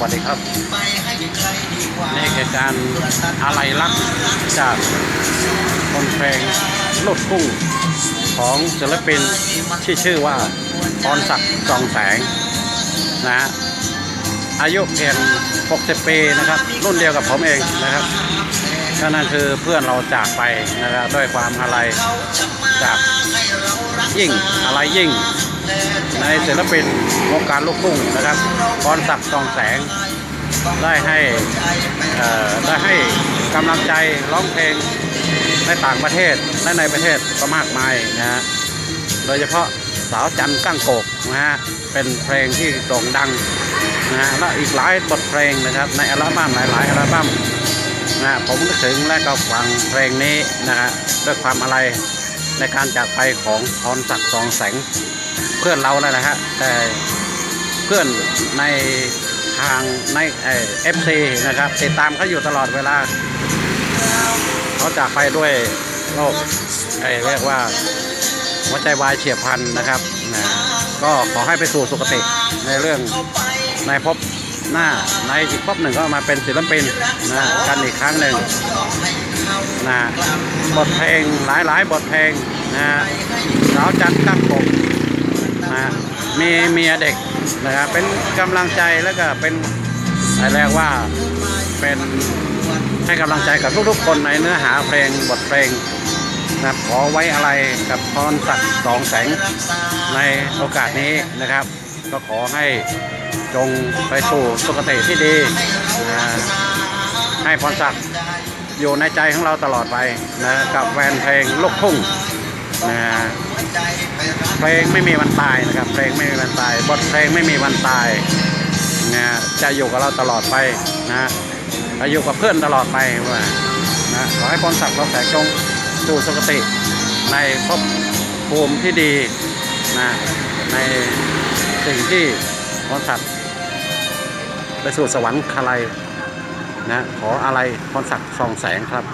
วัสดีครับนี่คือการอะไรลักจากคนแพลงลดกุ้งของศิลปินที่ชื่อว่าพรศักดิ์จองแสงนะฮะอายุเพียง60 ปีนะครับ รุ่นเดียวกับผมเองนะครับ ก็นั่นคือเพื่อนเราจากไปนะครับด้วยความอะไรจากยิ่งอะไรยิ่ง ในศิลปินวงการลูกทุ่งนะครับพรศักดิ์จองแสงได้ให้อ่อได้ให้กำลังใจร้องเพลงในต่างประเทศและในประเทศก็มากมายนะฮะโดยเฉพาะสาวจันทร์ก้งโกกนะฮะเป็นเพลงที่โด่งดังนะฮะและอีกหลายบทเพลงนะครับในอัลบั้มหลายๆอัลบั้ม นะผมนึกถึงและก็ฟังเพลงนี้นะฮะด้วยความอะไรในการจากไปของพรศักดิ์สองแสงเพื่อนเรานะนะฮะแต่เพื่อนในทางในเอฟซีนะครับติดตามเขาอยู่ตลอดเวลาเขาจากไปด้วยโรคไอ้เรียกว่าหัวใจวายเฉียบพลันนะครับนะก็ขอให้ไปสู่สุคติในเรื่องในภพ หน้าในอีกภพหนึ่งก็มาเป็นศิลปินนะกันอีกครั้งหนึ่งนะบทเพลงหลายๆ บทเพลงนะสาวจันทร์ตั้งปกนะมีเมียเด็กนะครับเป็นกำลังใจแล้วก็เป็นอะไรว่าเป็นให้กำลังใจกับทุกๆคนในเนื้อหาเพลงบทเพลงนะขอไว้อะไรกับพรศักดิ์สองแสงในโอกาสนี้นะครับ ก็ขอให้จงไปสู่สุคติที่ดี ให้พรศักดิ์อยู่ในใจของเราตลอดไปนะกับแฟนเพลงลูกทุ่งนะเพลงไม่มีวันตายนะครับ เพลงไม่มีวันตายบทเพลงไม่มีวันตายนะจะอยู่กับเราตลอดไปนะจะอยู่กับเพื่อนตลอดไปว่านะขอให้พรศักดิ์เราแสงจงสู่สุคติในภพภูมิที่ดีนะใน สิ่งที่พรศักดิ์ไปสู่สวรรค์คาลัยนะขออะไรพรศักดิ์ส่องแสงครับ